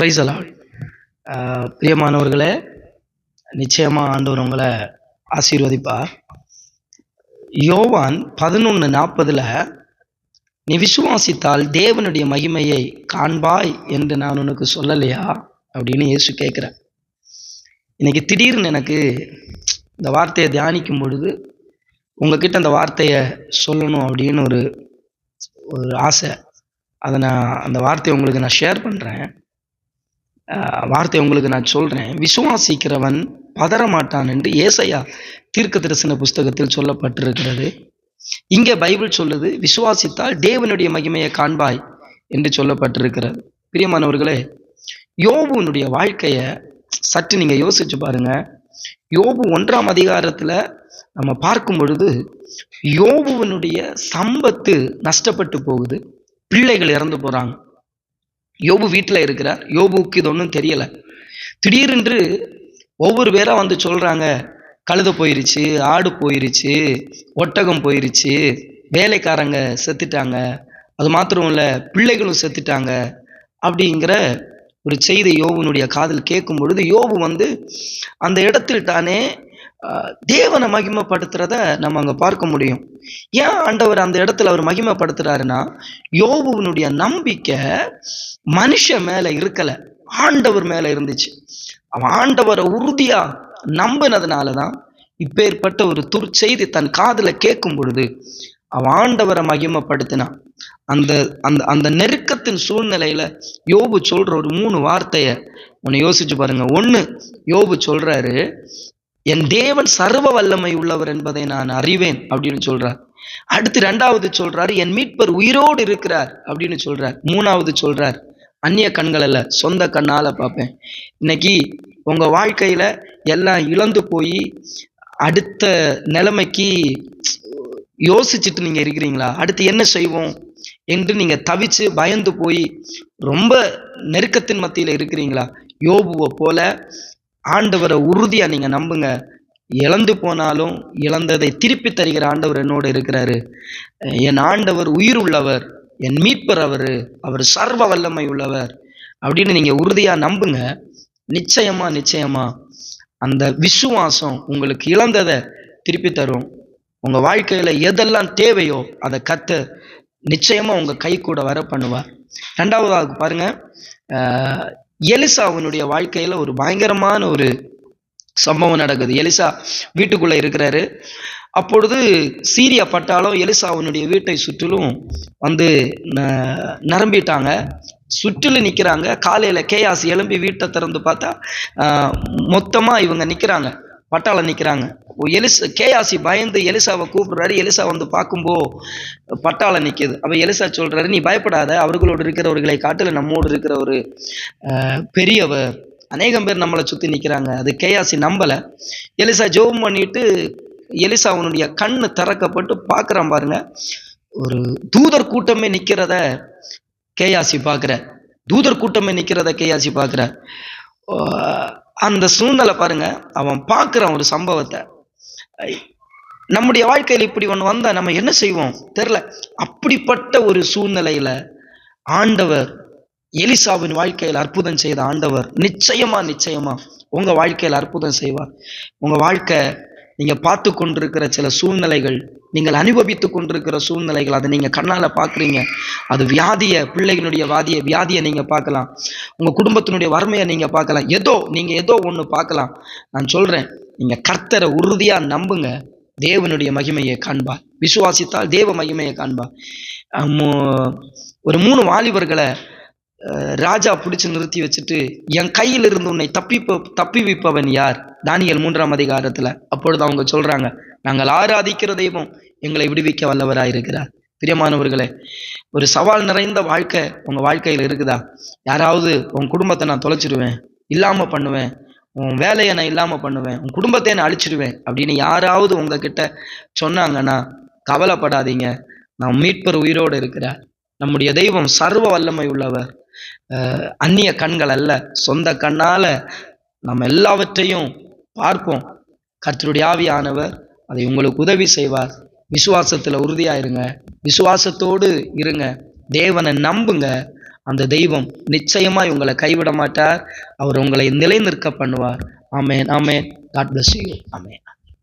Price allot பிரியமானவர்களே நிச்சயமாக ஆண்டவர் உங்களை ஆசீர்வதிப்பார். யோவான் பதினொன்று நாற்பதில் நீ விசுவாசித்தால் தேவனுடைய மகிமையை காண்பாய் என்று நான் உனக்கு சொல்லலையா? அப்படின்னு இயேசு கேட்குறேன் இன்றைக்கி திடீர்னு எனக்கு இந்த வார்த்தையை தியானிக்கும் பொழுது உங்ககிட்ட அந்த வார்த்தையை சொல்லணும் அப்படின்னு ஒரு ஒரு ஆசை. அதை நான் அந்த வார்த்தையை உங்களுக்கு நான் ஷேர் பண்ணுறேன் வார்த்தை உங்களுக்கு நான் சொல்கிறேன் விசுவாசிக்கிறவன் பதறமாட்டான் என்று ஏசையா தீர்க்க தரிசன புஸ்தகத்தில் சொல்லப்பட்டிருக்கிறது. இங்கே பைபிள் சொல்லுது விசுவாசித்தால் தேவனுடைய மகிமையை காண்பாய் என்று சொல்லப்பட்டிருக்கிறது. பிரியமானவர்களே யோபுனுடைய வாழ்க்கையை சற்று நீங்கள் யோசிச்சு பாருங்க. யோபு ஒன்றாம் அதிகாரத்தில் நம்ம பார்க்கும் பொழுது யோபுவனுடைய சம்பத்து நஷ்டப்பட்டு போகுது. பிள்ளைகள் இறந்து போகிறாங்க யோபு வீட்டில் இருக்கிறார். யோபுக்கு இது ஒன்றும் தெரியலை. திடீரென்று ஒவ்வொரு பேராக வந்து சொல்கிறாங்க கழுத போயிருச்சு ஆடு போயிருச்சு ஒட்டகம் போயிருச்சு வேலைக்காரங்க செத்துட்டாங்க அது மாத்திரம் இல்லை பிள்ளைகளும் செத்துட்டாங்க அப்படிங்கிற ஒரு செய்தி யோபுனுடைய காதல் கேட்கும் பொழுது யோபு வந்து அந்த இடத்தில் தானே தேவனை மகிமைப்படுத்துறத நம்ம அங்கே பார்க்க முடியும். ஏன் ஆண்டவர் அந்த இடத்துல அவர் மகிமைப்படுத்துறாருன்னா யோபுவினுடைய நம்பிக்கை மனுஷன் மேல இருக்கல ஆண்டவர் மேல இருந்துச்சு. அவன் ஆண்டவரை உறுதியா நம்பினதுனால தான் இப்பேற்பட்ட ஒரு துர்ச்செய்தி தன் காதுல கேட்கும் பொழுது அவன் ஆண்டவரை மகிமைப்படுத்தினான். அந்த அந்த அந்த நெருக்கத்தின் சூழ்நிலையில யோபு சொல்ற ஒரு மூணு வார்த்தையை உன்னை யோசிச்சு பாருங்க. ஒண்ணு யோபு சொல்றாரு என் தேவன் சர்வ வல்லமை உள்ளவர் என்பதை நான் அறிவேன் அப்படின்னு சொல்றார். அடுத்து ரெண்டாவது சொல்றாரு என் மீட்பர் உயிரோடு இருக்கிறார் அப்படின்னு சொல்றார். மூணாவது சொல்றார் அந்நிய கண்கள் அல்ல சொந்த கண்ணால பார்ப்பேன். இன்னைக்கு உங்க வாழ்க்கையில எல்லாம் இழந்து போய் அடுத்த நிலைமைக்கு யோசிச்சுட்டு நீங்க இருக்கிறீங்களா? அடுத்து என்ன செய்வோம் என்று நீங்க தவிச்சு பயந்து போய் ரொம்ப நெருக்கத்தின் மத்தியில இருக்கிறீங்களா? யோபுவை போல ஆண்டவரை உறுதியாக நீங்கள் நம்புங்க. இழந்து போனாலும் இழந்ததை திருப்பி தருகிற ஆண்டவர் என்னோடு இருக்கிறாரு. என் ஆண்டவர் உயிர் உள்ளவர் என் மீட்பர் அவர் அவர் சர்வ வல்லமை உள்ளவர் அப்படின்னு நீங்கள் உறுதியாக நம்புங்க. நிச்சயமா நிச்சயமா அந்த விசுவாசம் உங்களுக்கு இழந்ததை திருப்பி தரும். உங்கள் வாழ்க்கையில் எதெல்லாம் தேவையோ அதை கற்று நிச்சயமாக உங்கள் கை கூட வர பண்ணுவார். ரெண்டாவதாக பாருங்கள் எலிசா அவனுடைய வாழ்க்கையில் ஒரு பயங்கரமான ஒரு சம்பவம் நடக்குது. எலிசா வீட்டுக்குள்ளே இருக்கிறாரு. அப்பொழுது சீரியா எலிசா அவனுடைய வீட்டை சுற்றிலும் வந்து ந- நிரம்பிட்டாங்க. சுற்றிலும் நிற்கிறாங்க காலையில் கேயாசி எழும்பி வீட்டை திறந்து பார்த்தா மொத்தமாக இவங்க நிற்கிறாங்க பட்டாளம் நிற்கிறாங்க எலிச கேயாசி பயந்து எலிசாவை கூப்பிடுறாரு. எலிசா வந்து பார்க்கும்போ பட்டாளம் நிற்கிது அப்போ எலிசா சொல்கிறாரு நீ பயப்படாத அவர்களோடு இருக்கிறவர்களை காட்டில் நம்மோடு இருக்கிற ஒரு பெரியவர். அநேகம் பேர் நம்மளை சுற்றி நிற்கிறாங்க அது கேயாசி நம்பலை. எலிசா ஜோபம் பண்ணிட்டு எலிசா அவனுடைய கண்ணு திறக்கப்பட்டு பார்க்குறான் பாருங்க. ஒரு தூதர் கூட்டமே நிற்கிறத கேயாசி பார்க்குற. தூதர் கூட்டமே நிற்கிறத கேயாசி பார்க்குற. அந்த சூழ்நிலை பாருங்க. அவன் பார்க்குறான் ஒரு சம்பவத்தை. நம்முடைய வாழ்க்கையில் இப்படி ஒன்று வந்தால் நம்ம என்ன செய்வோம்? தெரில அப்படிப்பட்ட ஒரு சூழ்நிலையில் ஆண்டவர் எலிசாவின் வாழ்க்கையில் அற்புதம் செய்த ஆண்டவர் நிச்சயமா நிச்சயமா உங்கள் வாழ்க்கையில் அற்புதம் செய்வார். உங்கள் வாழ்க்கை நீங்கள் பார்த்து கொண்டிருக்கிற சில சூழ்நிலைகள் நீங்கள் அனுபவித்து கொண்டிருக்கிற சூழ்நிலைகள் அதை நீங்கள் கண்ணால் பார்க்குறீங்க. அது வியாதியை பிள்ளைகளுடைய வாதியை வியாதியை நீங்கள் பார்க்கலாம். உங்கள் குடும்பத்தினுடைய வறுமையை நீங்கள் பார்க்கலாம். ஏதோ நீங்கள் ஏதோ ஒன்று பார்க்கலாம். நான் சொல்கிறேன் நீங்கள் கர்த்தரை உறுதியாக நம்புங்க. தேவனுடைய மகிமையை காண்பார் விசுவாசித்தால் தேவ மகிமையை காண்பார் மு- ஒரு மூணு வாலிபர்களை ராஜா பிடிச்சி நிறுத்தி வச்சுட்டு என் கையில் இருந்து உன்னை தப்பிப்ப தப்பி வைப்பவன் யார்? தானியல் மூன்றாம் அதிகாரத்தில். அப்பொழுது அவங்க சொல்கிறாங்க நாங்கள் ஆராதிக்கிற தெய்வம் எங்களை விடுவிக்க வல்லவராயிருக்கிறார் பிரியமானவர்களே ஒரு சவால் நிறைந்த வாழ்க்கை உங்கள் வாழ்க்கையில் இருக்குதா? யாராவது உன் குடும்பத்தை நான் தொலைச்சிடுவேன் இல்லாமல் பண்ணுவேன் உன் வேலையை நான் இல்லாமல் பண்ணுவேன் உன் குடும்பத்தை நான் அழிச்சிடுவேன் அப்படின்னு யாராவது உங்ககிட்ட சொன்னாங்கன்னா கவலைப்படாதீங்க. நான் மீட்பர் உயிரோடு இருக்கிறார். நம்முடைய தெய்வம் சர்வ வல்லமை உள்ளவர். அந்நிய கண்கள் அல்ல சொந்த கண்ணால் நம்ம எல்லாவற்றையும் பார்ப்போம். கர்த்தருடைய ஆவியானவர் அதை உங்களுக்கு உதவி செய்வார். விசுவாசத்தில் உறுதியாக இருங்க. விசுவாசத்தோடு இருங்க. தேவனை நம்புங்க. அந்த தெய்வம் நிச்சயமாய் உங்களை கைவிட மாட்டார் அவர் உங்களை நிலைநிற்க பண்ணுவார். Amen amen. God bless you amen.